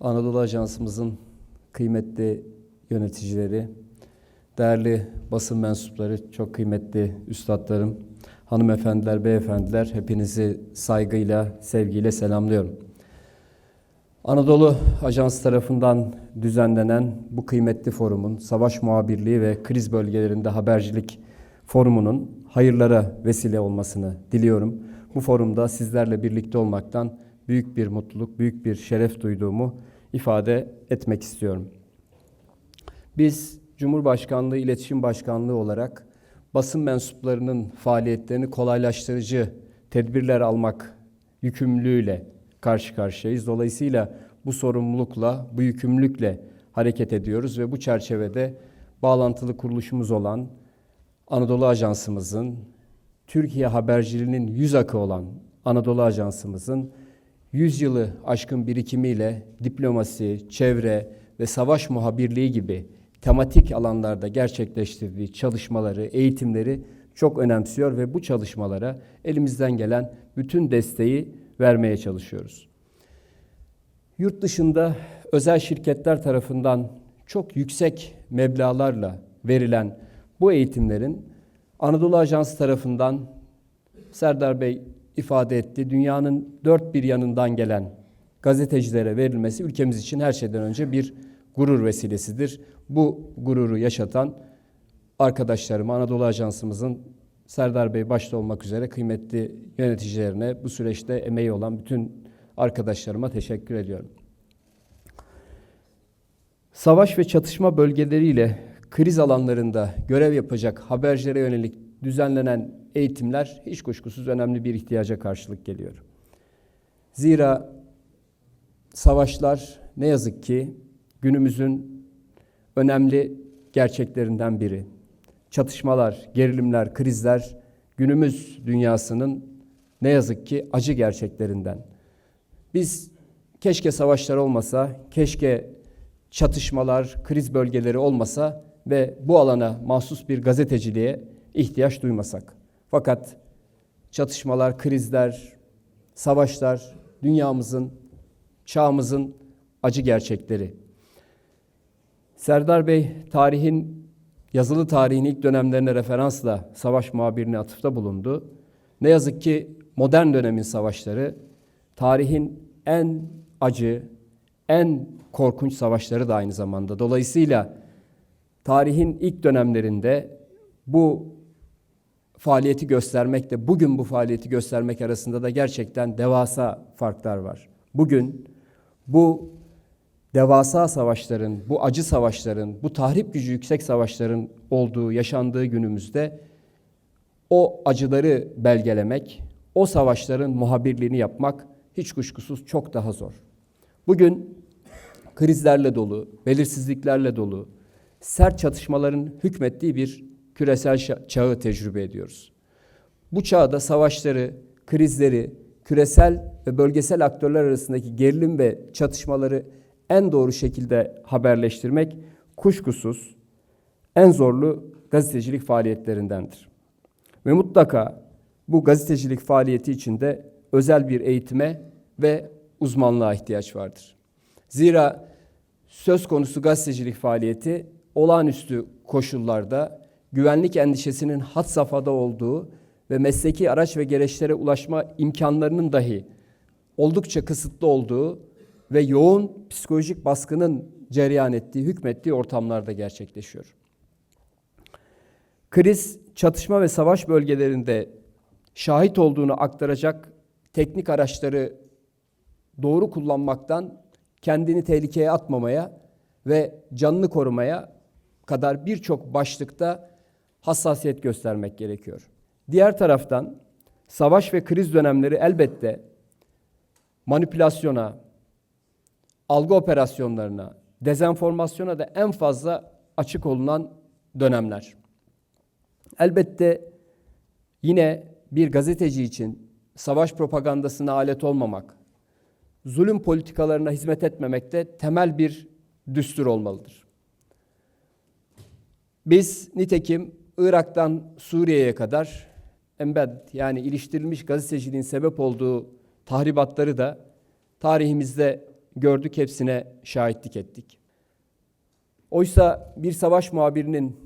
Anadolu Ajansımızın kıymetli yöneticileri, değerli basın mensupları, çok kıymetli üstadlarım, hanımefendiler, beyefendiler hepinizi saygıyla, sevgiyle selamlıyorum. Anadolu Ajans tarafından düzenlenen bu kıymetli forumun, savaş muhabirliği ve kriz bölgelerinde habercilik forumunun hayırlara vesile olmasını diliyorum. Bu forumda sizlerle birlikte olmaktan büyük bir mutluluk, büyük bir şeref duyduğumu ifade etmek istiyorum. Biz Cumhurbaşkanlığı İletişim Başkanlığı olarak basın mensuplarının faaliyetlerini kolaylaştırıcı tedbirler almak yükümlülüğüyle karşı karşıyayız. Dolayısıyla bu sorumlulukla, bu yükümlülükle hareket ediyoruz ve bu çerçevede bağlantılı kuruluşumuz olan Anadolu Ajansımızın, Türkiye haberciliğinin yüz akı olan Anadolu Ajansımızın 100 yılı aşkın birikimiyle diplomasi, çevre ve savaş muhabirliği gibi tematik alanlarda gerçekleştirdiği çalışmaları, eğitimleri çok önemsiyor ve bu çalışmalara elimizden gelen bütün desteği vermeye çalışıyoruz. Yurt dışında özel şirketler tarafından çok yüksek meblalarla verilen bu eğitimlerin Anadolu Ajansı tarafından Serdar Bey ifade etti. Dünyanın dört bir yanından gelen gazetecilere verilmesi ülkemiz için her şeyden önce bir gurur vesilesidir. Bu gururu yaşatan arkadaşlarıma Anadolu Ajansımızın Serdar Bey başta olmak üzere kıymetli yöneticilerine bu süreçte emeği olan bütün arkadaşlarıma teşekkür ediyorum. Savaş ve çatışma bölgeleriyle kriz alanlarında görev yapacak habercilere yönelik düzenlenen eğitimler hiç kuşkusuz önemli bir ihtiyaca karşılık geliyor. Zira savaşlar ne yazık ki günümüzün önemli gerçeklerinden biri. Çatışmalar, gerilimler, krizler günümüz dünyasının ne yazık ki acı gerçeklerinden. Biz keşke savaşlar olmasa, keşke çatışmalar, kriz bölgeleri olmasa ve bu alana mahsus bir gazeteciliğe ihtiyaç duymasak. Fakat çatışmalar, krizler, savaşlar dünyamızın, çağımızın acı gerçekleri. Serdar Bey tarihin yazılı tarihin ilk dönemlerine referansla savaş muhabirine atıfta bulundu. Ne yazık ki modern dönemin savaşları tarihin en acı, en korkunç savaşları da aynı zamanda. Dolayısıyla tarihin ilk dönemlerinde bu faaliyeti göstermekle bugün bu faaliyeti göstermek arasında da gerçekten devasa farklar var. Bugün bu devasa savaşların, bu acı savaşların, bu tahrip gücü yüksek savaşların olduğu, yaşandığı günümüzde o acıları belgelemek, o savaşların muhabirliğini yapmak hiç kuşkusuz çok daha zor. Bugün krizlerle dolu, belirsizliklerle dolu, sert çatışmaların hükmettiği bir küresel çağı tecrübe ediyoruz. Bu çağda savaşları, krizleri, küresel ve bölgesel aktörler arasındaki gerilim ve çatışmaları en doğru şekilde haberleştirmek kuşkusuz en zorlu gazetecilik faaliyetlerindendir. Ve mutlaka bu gazetecilik faaliyeti içinde özel bir eğitime ve uzmanlığa ihtiyaç vardır. Zira söz konusu gazetecilik faaliyeti olağanüstü koşullarda güvenlik endişesinin hat safhada olduğu ve mesleki araç ve gereçlere ulaşma imkanlarının dahi oldukça kısıtlı olduğu ve yoğun psikolojik baskının cereyan ettiği, hükmettiği ortamlarda gerçekleşiyor. Kriz, çatışma ve savaş bölgelerinde şahit olduğunu aktaracak teknik araçları doğru kullanmaktan kendini tehlikeye atmamaya ve canını korumaya kadar birçok başlıkta hassasiyet göstermek gerekiyor. Diğer taraftan savaş ve kriz dönemleri elbette manipülasyona, algı operasyonlarına, dezenformasyona da en fazla açık olunan dönemler. Elbette yine bir gazeteci için savaş propagandasına alet olmamak, zulüm politikalarına hizmet etmemek de temel bir düstur olmalıdır. Biz nitekim Irak'tan Suriye'ye kadar embed yani iliştirilmiş gazeteciliğin sebep olduğu tahribatları da tarihimizde gördük, hepsine şahitlik ettik. Oysa bir savaş muhabirinin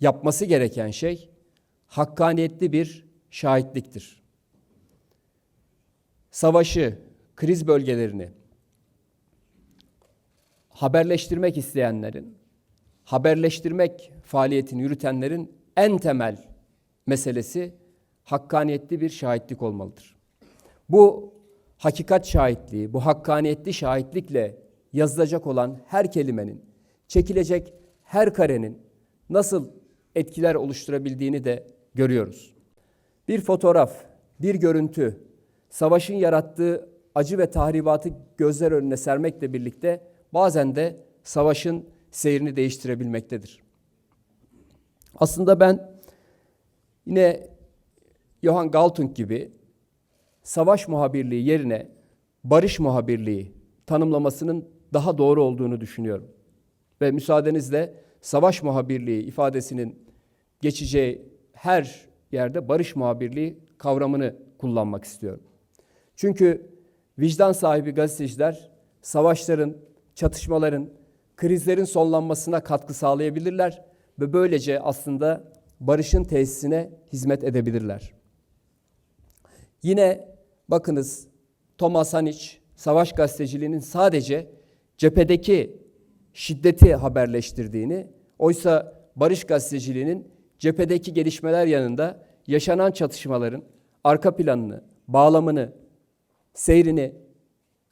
yapması gereken şey hakkaniyetli bir şahitliktir. Savaşı, kriz bölgelerini haberleştirmek isteyenlerin, haberleştirmek faaliyetini yürütenlerin en temel meselesi hakkaniyetli bir şahitlik olmalıdır. Bu hakikat şahitliği, bu hakkaniyetli şahitlikle yazılacak olan her kelimenin, çekilecek her karenin nasıl etkiler oluşturabildiğini de görüyoruz. Bir fotoğraf, bir görüntü, savaşın yarattığı acı ve tahribatı gözler önüne sermekle birlikte bazen de savaşın seyrini değiştirebilmektedir. Aslında ben yine Johann Galtung gibi savaş muhabirliği yerine barış muhabirliği tanımlamasının daha doğru olduğunu düşünüyorum. Ve müsaadenizle savaş muhabirliği ifadesinin geçeceği her yerde barış muhabirliği kavramını kullanmak istiyorum. Çünkü vicdan sahibi gazeteciler savaşların, çatışmaların, krizlerin sonlanmasına katkı sağlayabilirler ve böylece aslında barışın tesisine hizmet edebilirler. Yine bakınız Thomas Haniç savaş gazeteciliğinin sadece cephedeki şiddeti haberleştirdiğini, oysa barış gazeteciliğinin cephedeki gelişmeler yanında yaşanan çatışmaların arka planını, bağlamını, seyrini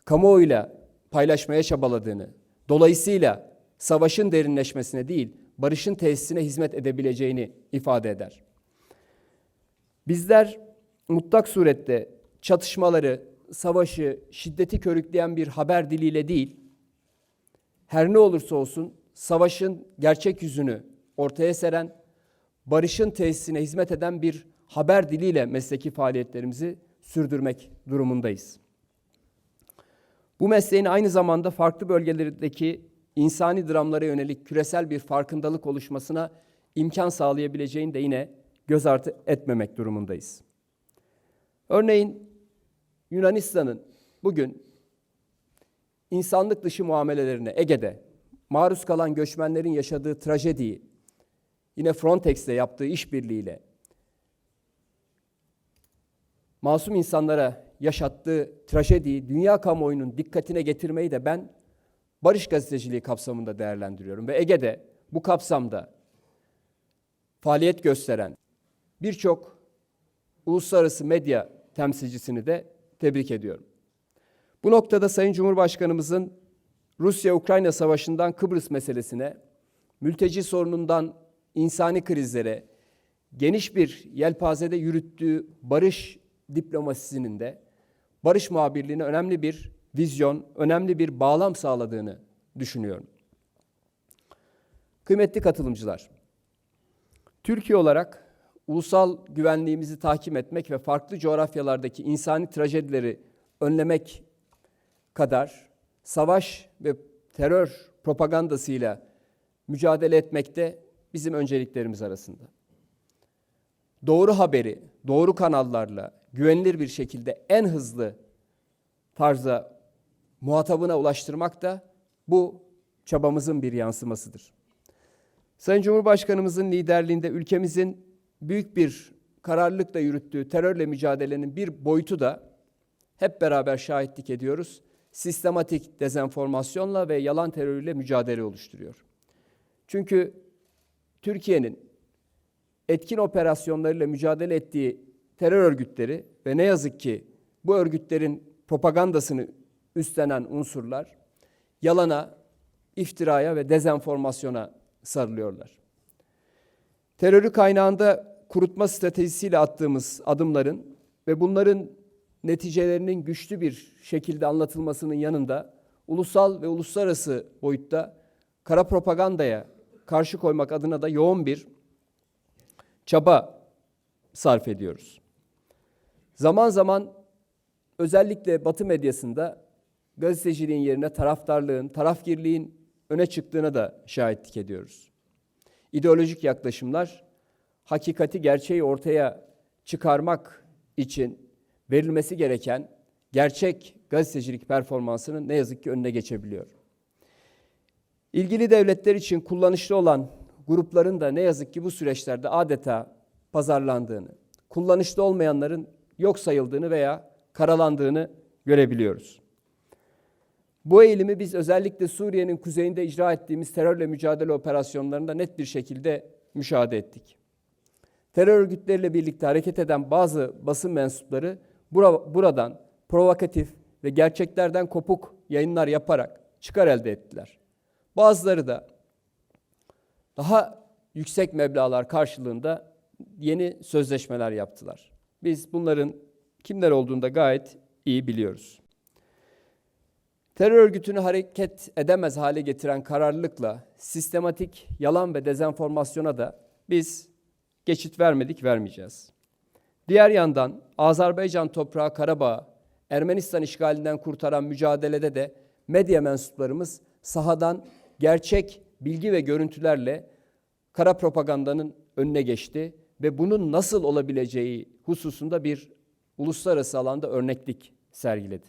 kamuoyuyla paylaşmaya çabaladığını, dolayısıyla savaşın derinleşmesine değil, barışın tesisine hizmet edebileceğini ifade eder. Bizler mutlak surette çatışmaları, savaşı, şiddeti körükleyen bir haber diliyle değil, her ne olursa olsun savaşın gerçek yüzünü ortaya seren, barışın tesisine hizmet eden bir haber diliyle mesleki faaliyetlerimizi sürdürmek durumundayız. Bu mesleğin aynı zamanda farklı bölgelerdeki insani dramlara yönelik küresel bir farkındalık oluşmasına imkan sağlayabileceğini de yine göz ardı etmemek durumundayız. Örneğin Yunanistan'ın bugün insanlık dışı muamelelerine Ege'de maruz kalan göçmenlerin yaşadığı trajediyi yine Frontex'le yaptığı işbirliğiyle masum insanlara yaşattığı trajediyi dünya kamuoyunun dikkatine getirmeyi de ben barış gazeteciliği kapsamında değerlendiriyorum. Ve Ege'de bu kapsamda faaliyet gösteren birçok uluslararası medya temsilcisini de tebrik ediyorum. Bu noktada Sayın Cumhurbaşkanımızın Rusya-Ukrayna savaşından Kıbrıs meselesine, mülteci sorunundan insani krizlere, geniş bir yelpazede yürüttüğü barış diplomasisinin de barış muhabirliğine önemli bir vizyon, önemli bir bağlam sağladığını düşünüyorum. Kıymetli katılımcılar, Türkiye olarak ulusal güvenliğimizi tahkim etmek ve farklı coğrafyalardaki insani trajedileri önlemek kadar savaş ve terör propagandasıyla mücadele etmekte bizim önceliklerimiz arasında. Doğru haberi, doğru kanallarla, güvenilir bir şekilde en hızlı tarzda muhatabına ulaştırmak da bu çabamızın bir yansımasıdır. Sayın Cumhurbaşkanımızın liderliğinde ülkemizin büyük bir kararlılıkla yürüttüğü terörle mücadelenin bir boyutu da hep beraber şahitlik ediyoruz. Sistematik dezenformasyonla ve yalan terörüyle mücadele oluşturuyor. Çünkü Türkiye'nin etkin operasyonlarıyla mücadele ettiği terör örgütleri ve ne yazık ki bu örgütlerin propagandasını üstlenen unsurlar yalana, iftiraya ve dezenformasyona sarılıyorlar. Terörü kaynağında kurutma stratejisiyle attığımız adımların ve bunların neticelerinin güçlü bir şekilde anlatılmasının yanında ulusal ve uluslararası boyutta kara propagandaya karşı koymak adına da yoğun bir çaba sarf ediyoruz. Zaman zaman özellikle Batı medyasında gazeteciliğin yerine taraftarlığın, tarafgirliğin öne çıktığına da şahitlik ediyoruz. İdeolojik yaklaşımlar hakikati, gerçeği ortaya çıkarmak için verilmesi gereken gerçek gazetecilik performansının ne yazık ki önüne geçebiliyor. İlgili devletler için kullanışlı olan grupların da ne yazık ki bu süreçlerde adeta pazarlandığını, kullanışlı olmayanların yok sayıldığını veya karalandığını görebiliyoruz. Bu eğilimi biz özellikle Suriye'nin kuzeyinde icra ettiğimiz terörle mücadele operasyonlarında net bir şekilde müşahede ettik. Terör örgütleriyle birlikte hareket eden bazı basın mensupları buradan provokatif ve gerçeklerden kopuk yayınlar yaparak çıkar elde ettiler. Bazıları da daha yüksek meblalar karşılığında yeni sözleşmeler yaptılar. Biz bunların kimler olduğunu da gayet iyi biliyoruz. Terör örgütünü hareket edemez hale getiren kararlılıkla sistematik yalan ve dezenformasyona da biz geçit vermedik, vermeyeceğiz. Diğer yandan Azerbaycan toprağı Karabağ, Ermenistan işgalinden kurtaran mücadelede de medya mensuplarımız sahadan gerçek bilgi ve görüntülerle kara propagandanın önüne geçti ve bunun nasıl olabileceği hususunda bir uluslararası alanda örneklik sergiledi.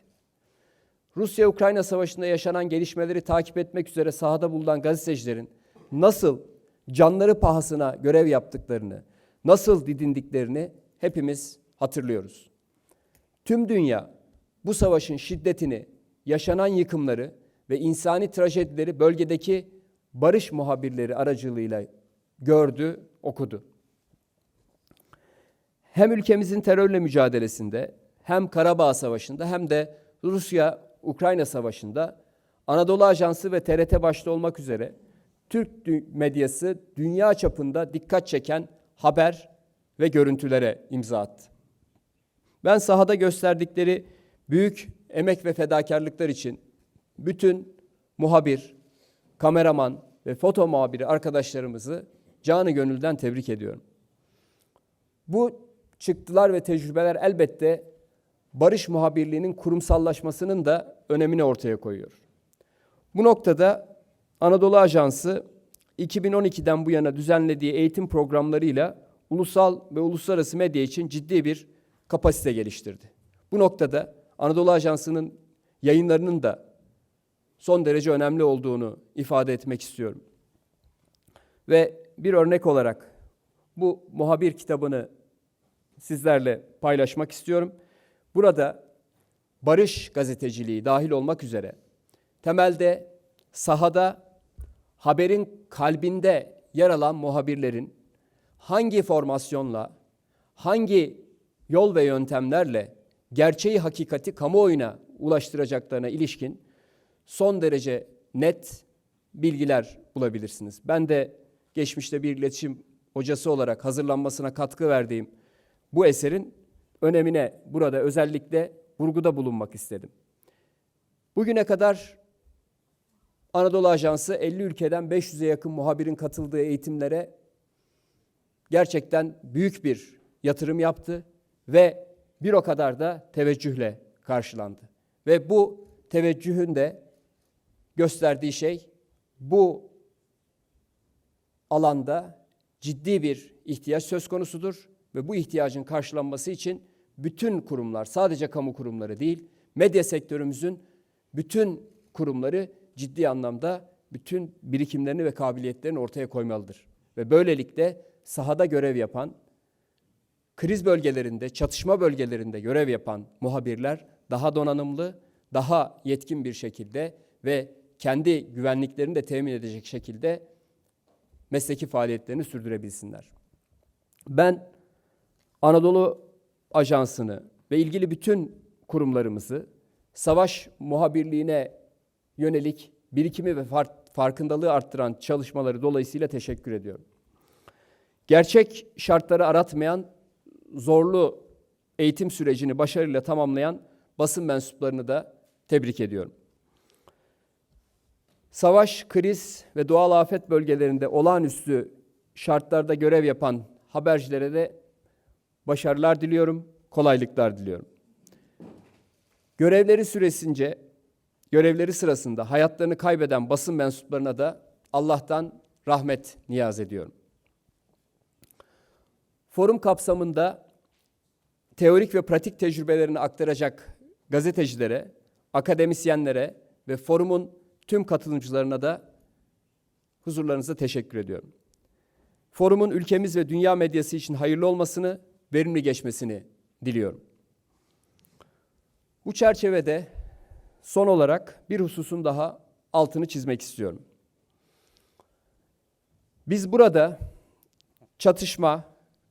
Rusya-Ukrayna savaşında yaşanan gelişmeleri takip etmek üzere sahada bulunan gazetecilerin nasıl canları pahasına görev yaptıklarını, nasıl didindiklerini hepimiz hatırlıyoruz. Tüm dünya bu savaşın şiddetini, yaşanan yıkımları ve insani trajedileri bölgedeki barış muhabirleri aracılığıyla gördü, okudu. Hem ülkemizin terörle mücadelesinde, hem Karabağ Savaşı'nda hem de Rusya-Ukrayna Savaşı'nda Anadolu Ajansı ve TRT başta olmak üzere Türk medyası dünya çapında dikkat çeken haber ve görüntülere imza attı. Ben sahada gösterdikleri büyük emek ve fedakarlıklar için bütün muhabir, kameraman ve foto muhabiri arkadaşlarımızı canı gönülden tebrik ediyorum. Bu çıktılar ve tecrübeler elbette barış muhabirliğinin kurumsallaşmasının da önemini ortaya koyuyor. Bu noktada Anadolu Ajansı 2012'den bu yana düzenlediği eğitim programlarıyla ulusal ve uluslararası medya için ciddi bir kapasite geliştirdi. Bu noktada Anadolu Ajansı'nın yayınlarının da son derece önemli olduğunu ifade etmek istiyorum. Ve bir örnek olarak bu muhabir kitabını sizlerle paylaşmak istiyorum. Burada barış gazeteciliği dahil olmak üzere temelde sahada haberin kalbinde yer alan muhabirlerin hangi formasyonla, hangi yol ve yöntemlerle gerçeği hakikati kamuoyuna ulaştıracaklarına ilişkin son derece net bilgiler bulabilirsiniz. Ben de geçmişte bir iletişim hocası olarak hazırlanmasına katkı verdiğim bu eserin önemine burada özellikle vurguda bulunmak istedim. Bugüne kadar Anadolu Ajansı 50 ülkeden 500'e yakın muhabirin katıldığı eğitimlere gerçekten büyük bir yatırım yaptı ve bir o kadar da teveccühle karşılandı. Ve bu teveccühün de gösterdiği şey bu alanda ciddi bir ihtiyaç söz konusudur ve bu ihtiyacın karşılanması için bütün kurumlar, sadece kamu kurumları değil, medya sektörümüzün bütün kurumları ciddi anlamda bütün birikimlerini ve kabiliyetlerini ortaya koymalıdır. Ve böylelikle sahada görev yapan, kriz bölgelerinde, çatışma bölgelerinde görev yapan muhabirler daha donanımlı, daha yetkin bir şekilde ve kendi güvenliklerini de temin edecek şekilde mesleki faaliyetlerini sürdürebilsinler. Ben Anadolu Ajansı'nı ve ilgili bütün kurumlarımızı savaş muhabirliğine yönelik birikimi ve farkındalığı arttıran çalışmaları dolayısıyla teşekkür ediyorum. Gerçek şartları aratmayan, zorlu eğitim sürecini başarıyla tamamlayan basın mensuplarını da tebrik ediyorum. Savaş, kriz ve doğal afet bölgelerinde olağanüstü şartlarda görev yapan habercilere de başarılar diliyorum, kolaylıklar diliyorum. Görevleri süresince, görevleri sırasında hayatlarını kaybeden basın mensuplarına da Allah'tan rahmet niyaz ediyorum. Forum kapsamında teorik ve pratik tecrübelerini aktaracak gazetecilere, akademisyenlere ve forumun tüm katılımcılarına da huzurlarınızda teşekkür ediyorum. Forumun ülkemiz ve dünya medyası için hayırlı olmasını, verimli geçmesini diliyorum. Bu çerçevede son olarak bir hususun daha altını çizmek istiyorum. Biz burada çatışma,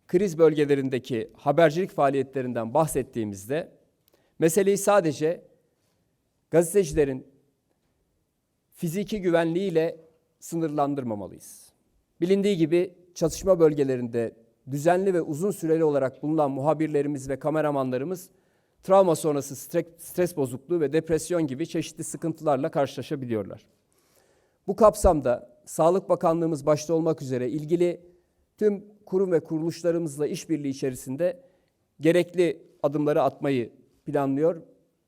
kriz bölgelerindeki habercilik faaliyetlerinden bahsettiğimizde meseleyi sadece gazetecilerin fiziki güvenliğiyle sınırlandırmamalıyız. Bilindiği gibi çatışma bölgelerinde düzenli ve uzun süreli olarak bulunan muhabirlerimiz ve kameramanlarımız travma sonrası stres, bozukluğu ve depresyon gibi çeşitli sıkıntılarla karşılaşabiliyorlar. Bu kapsamda Sağlık Bakanlığımız başta olmak üzere ilgili tüm kurum ve kuruluşlarımızla işbirliği içerisinde gerekli adımları atmayı planlıyor.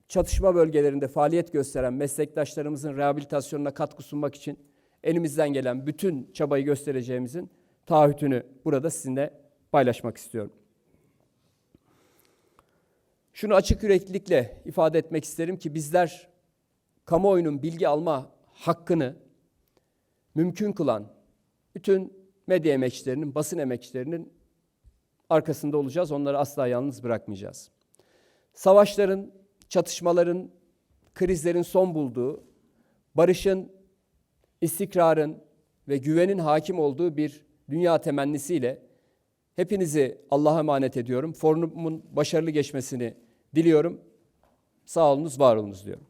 Çatışma bölgelerinde faaliyet gösteren meslektaşlarımızın rehabilitasyonuna katkı sunmak için elimizden gelen bütün çabayı göstereceğimizin taahhütünü burada sizinle paylaşmak istiyorum. Şunu açık yüreklilikle ifade etmek isterim ki bizler kamuoyunun bilgi alma hakkını mümkün kılan bütün medya emekçilerinin, basın emekçilerinin arkasında olacağız. Onları asla yalnız bırakmayacağız. Savaşların, çatışmaların, krizlerin son bulduğu, barışın, istikrarın ve güvenin hakim olduğu bir dünya temennisiyle hepinizi Allah'a emanet ediyorum. Forumun başarılı geçmesini diliyorum. Sağ olunuz, var olunuz diyorum.